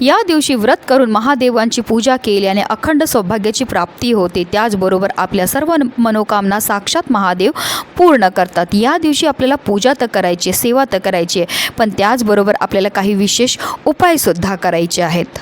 या दिवशी व्रत करून महादेवांची पूजा केल्याने अखंड सौभाग्याची प्राप्ती होते. त्याचबरोबर आपल्या सर्व मनोकामना साक्षात महादेव पूर्ण करतात. या दिवशी आपल्याला पूजा तर करायची आहे, सेवा तर करायची आहे पण त्याचबरोबर आपल्याला काही विशेष उपायसुद्धा करायचे आहेत.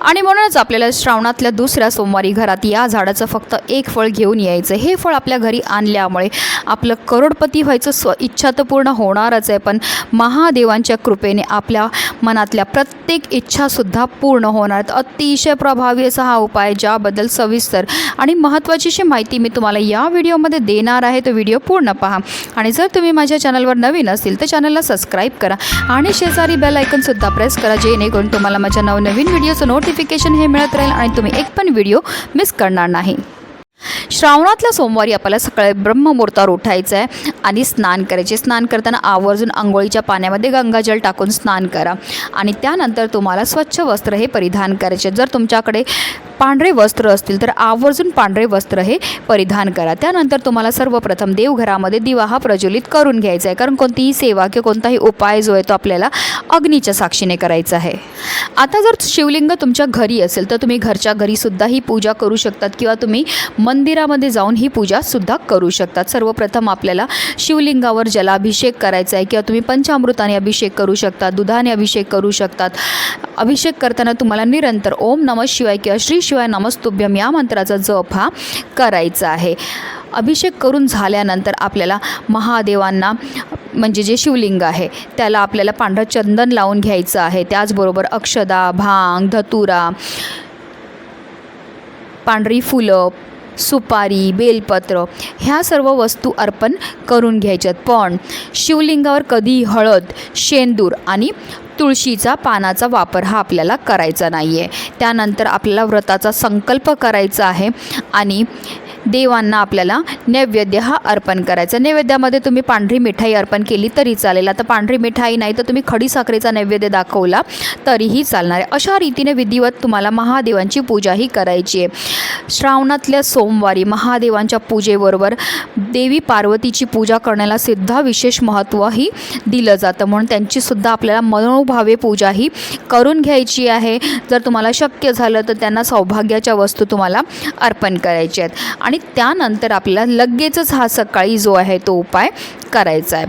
आणि म्हणूनच आपल्याला श्रावणातल्या दुसऱ्या सोमवारी घरात या झाडाचं फक्त एक फळ घेऊन यायचं. हे फळ आपल्या घरी आणल्यामुळे आपलं करोडपती व्हायचं स्व इच्छा तर पूर्ण होणारच आहे पण महादेवांच्या कृपेने आपल्या मनातल्या प्रत्येक इच्छासुद्धा पूर्ण होणार अतिशय प्रभावी असा हा उपाय ज्याबद्दल सविस्तर आणि महत्त्वाची अशी माहिती मी तुम्हाला या व्हिडिओमध्ये देणार आहे. तो व्हिडिओ पूर्ण पहा. आणि जर तुम्ही माझ्या चॅनलवर नवीन असतील तर चॅनलला सबस्क्राईब करा आणि शेजारी बेल ऐकनसुद्धा प्रेस करा जेणेकरून तुम्हाला माझ्या नवनवीन व्हिडिओचं नोटिफिकेशन हे मिळत राहील आणि तुम्ही एक पण व्हिडिओ मिस करणार नाही. श्रावणातल्या सोमवारी आपल्याला सकाळी ब्रह्ममुहूर्तावर उठायचं आहे आणि स्नान करायचे. स्नान करताना आवर्जून आंघोळीच्या पाण्यामध्ये गंगाजल टाकून स्नान करा. आणि त्यानंतर तुम्हाला स्वच्छ वस्त्र हे परिधान करायचे. जर तुमच्याकडे पांढरे वस्त्र असतील तर आवर्जून पांढरे वस्त्र हे परिधान करा. त्यानंतर तुम्हाला सर्वप्रथम देवघरामध्ये दिवा हा प्रज्वलित करून घ्यायचा आहे. कारण कोणतीही सेवा किंवा कोणताही उपाय जो आहे तो आपल्याला अग्नीच्या साक्षीने करायचं आहे. आता जर शिवलिंग तुमच्या घरी असेल तर तुम्ही घरच्या घरीसुद्धा ही पूजा करू शकतात किंवा तुम्ही मंदिरामध्ये जाऊन ही पूजासुद्धा करू शकतात. सर्वप्रथम आपल्याला शिवलिंगावर जलाभिषेक करायचा आहे किंवा तुम्ही पंचामृताने अभिषेक करू शकता दुधाने अभिषेक करू शकतात. अभिषेक करताना तुम्हाला निरंतर ओम नमः शिवाय किंवा श्री शिवाय नमस्तुभ्यम या मंत्राचा जप हा करायचा आहे. अभिषेक करून झाल्यानंतर आपल्याला महादेवांना म्हणजे जे शिवलिंग आहे त्याला आपल्याला पांढरं चंदन लावून घ्यायचं आहे. त्याचबरोबर अक्षदा भांग धतुरा पांढरी फुलं सुपारी बेलपत्र ह्या सर्व वस्तू अर्पण करून घ्यायच्यात पण शिवलिंगावर कधी हळद शेंदूर आणि तुळशीचा पानाचा वापर हा आपल्याला करायचा नाही आहे त्यानंतर आपल्याला व्रताचा संकल्प करायचा आहे आणि देवांना आपल्याला नैवेद्य हा अर्पण करायचा. नैवेद्यामध्ये तुम्ही पांढरी मिठाई अर्पण केली तरी चालेल. आता पांढरी मिठाई नाही तर तुम्ही खडी साखरेचा नैवेद्य दाखवला तरीही चालणार आहे. अशा रीतीने विधिवत तुम्हाला महादेवांची पूजाही करायची आहे. श्रावणातल्या सोमवारी महादेवांच्या पूजेबरोबर देवी पार्वतीची पूजा करण्याला सुद्धा विशेष महत्त्वही दिलं जातं. म्हणून त्यांचीसुद्धा आपल्याला मनोभावे पूजा ही करून घ्यायची आहे. जर तुम्हाला शक्य झालं तर त्यांना सौभाग्याच्या वस्तू तुम्हाला अर्पण करायच्या आहेत. आणि त्यानंतर आपल्याला लगेचच हा सकाळी जो आहे तो उपाय करायचा आहे.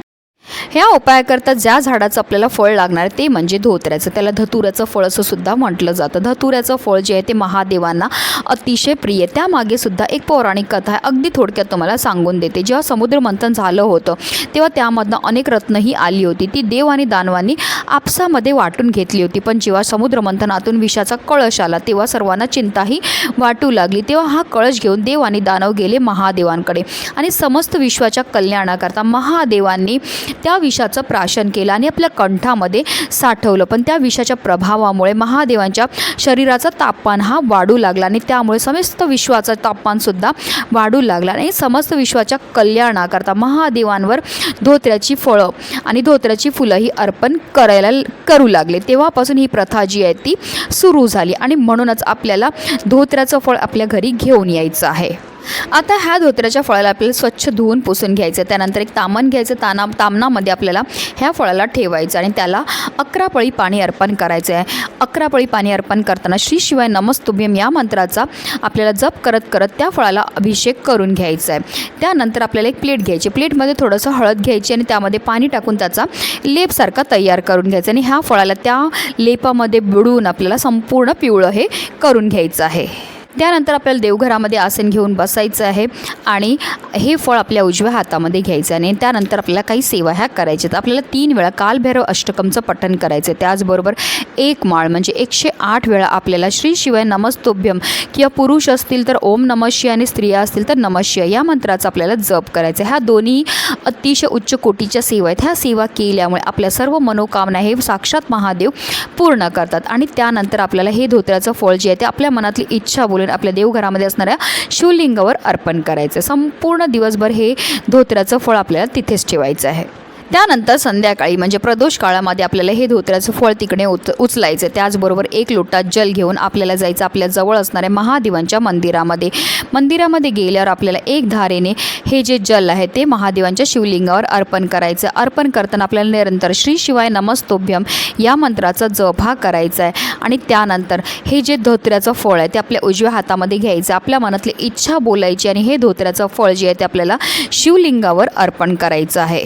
ह्या उपायाकरता ज्या झाडाचं आपल्याला फळ लागणार ते म्हणजे धोत्र्याचं. त्याला धतुऱ्याचं फळ असं सुद्धा म्हटलं जातं. धतुऱ्याचं फळ जे आहे ते महादेवांना अतिशय प्रिय त्यामागे सुद्धा एक पौराणिक कथा आहे. अगदी थोडक्यात तुम्हाला सांगून देते. जेव्हा समुद्र मंथन झालं होतं तेव्हा त्यामधनं अनेक रत्नही आली होती. ती देव आणि दानवांनी आपसामध्ये वाटून घेतली होती. पण जेव्हा समुद्र मंथनातून विषाचा कळश आला तेव्हा सर्वांना चिंताही वाटू लागली. तेव्हा हा कळश घेऊन देव आणि दानव गेले महादेवांकडे. आणि समस्त विश्वाच्या कल्याणाकरता महादेवांनी त्या विषाचं प्राशन केलं आणि आपल्या कंठामध्ये साठवलं. पण त्या विषाच्या प्रभावामुळे महादेवांच्या शरीराचा तापमान हा वाढू लागला आणि त्यामुळे समस्त विश्वाचं तापमानसुद्धा वाढू लागला आणि समस्त विश्वाच्या कल्याणाकरता महादेवांवर धोत्र्याची फळं आणि धोत्र्याची फुलं ही अर्पण करायला करू लागले. तेव्हापासून ही प्रथा जी आहे ती सुरू झाली आणि म्हणूनच आपल्याला धोत्र्याचं फळ आपल्या घरी घेऊन यायचं आहे. आता ह्या धोत्र्याच्या फळाला आपल्याला स्वच्छ धुवून पुसून घ्यायचं त्यानंतर एक तामण घ्यायचं ताना तामणामध्ये आपल्याला ह्या फळाला ठेवायचं आणि त्याला अकरा पळी पाणी अर्पण करायचं आहे. अकरा पळी पाणी अर्पण करताना श्री शिवाय नमस्तुभ्यम या मंत्राचा आपल्याला जप करत करत त्या फळाला अभिषेक करून घ्यायचा आहे. त्यानंतर आपल्याला एक प्लेट घ्यायची प्लेटमध्ये थोडंसं हळद घ्यायची आणि त्यामध्ये पाणी टाकून त्याचा लेपसारखा तयार करून घ्यायचा आणि ह्या फळाला त्या लेपामध्ये बुडवून आपल्याला संपूर्ण पिवळं हे करून घ्यायचं आहे. त्यानंतर आपल्याला देवघरामध्ये आसन घेऊन बसायचं आहे आणि हे फळ आपल्या उजव्या हातामध्ये घ्यायचं आणि त्यानंतर आपल्याला काही सेवा ह्या करायच्या आहेत. आपल्याला तीन वेळा कालभैरव अष्टकमचं पठण करायचं आहे. त्याचबरोबर एक माळ म्हणजे एकशे आठ वेळा आपल्याला श्री शिवाय नमस्तोभ्यम किंवा पुरुष असतील तर ओम नमशिय आणि स्त्रिया असतील तर नमशिय या मंत्राचा आपल्याला जप करायचा आहे. ह्या दोन्ही अतिशय उच्च कोटीच्या सेवा आहेत. ह्या सेवा केल्यामुळे आपल्या सर्व मनोकामना हे साक्षात महादेव पूर्ण करतात. आणि त्यानंतर आपल्याला हे धोत्र्याचं फळ जे आहे ते आपल्या मनातली इच्छा बोलून आपल्या देवघरामध्ये असणाऱ्या शिवलिंगावर अर्पण करायचं संपूर्ण दिवसभर हे धोत्र्याचं फळ आपल्याला तिथेच ठेवायचं आहे. त्यानंतर संध्याकाळी म्हणजे प्रदोष काळामध्ये आपल्याला हे धोत्र्याचं फळ तिकडे उच उचलायचं त्याचबरोबर एक लोटा जल घेऊन आपल्याला जायचं आपल्या जवळ असणाऱ्या महादेवांच्या मंदिरामध्ये. मंदिरामध्ये गेल्यावर आपल्याला एक धारेने हे जे जल आहे ते महादेवांच्या शिवलिंगावर अर्पण करायचं. अर्पण करताना आपल्याला निरंतर श्री शिवाय नमस्तोभ्यम या मंत्राचा जप हा करायचा आहे आणि त्यानंतर हे जे धोत्र्याचं फळ आहे ते आपल्या उजव्या हातामध्ये घ्यायचं. आपल्या मनातली इच्छा बोलायची आणि हे धोत्र्याचं फळ जे आहे ते आपल्याला शिवलिंगावर अर्पण करायचं आहे.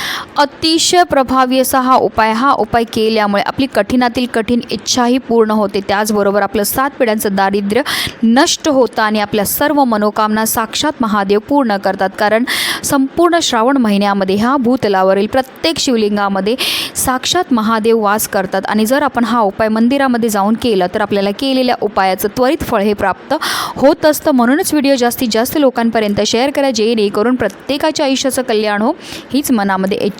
अतिशय प्रभावी असा हा उपाय हा उपाय केल्यामुळे आपली कठीणातील कठीण इच्छाही पूर्ण होते. त्याचबरोबर आपलं सात पिढ्यांचं दारिद्र्य नष्ट होतं आणि आपल्या सर्व मनोकामना साक्षात महादेव पूर्ण करतात. कारण संपूर्ण श्रावण महिन्यामध्ये ह्या भूतलावरील प्रत्येक शिवलिंगामध्ये साक्षात महादेव वास करतात. आणि जर आपण हा उपाय मंदिरामध्ये जाऊन केला तर आपल्याला केलेल्या उपायाचं त्वरित फळ हे प्राप्त होत असतं. म्हणूनच व्हिडिओ जास्तीत जास्त लोकांपर्यंत शेअर करा जेणेकरून प्रत्येकाच्या आयुष्याचं कल्याण हो. हीच मनामध्ये इच्छा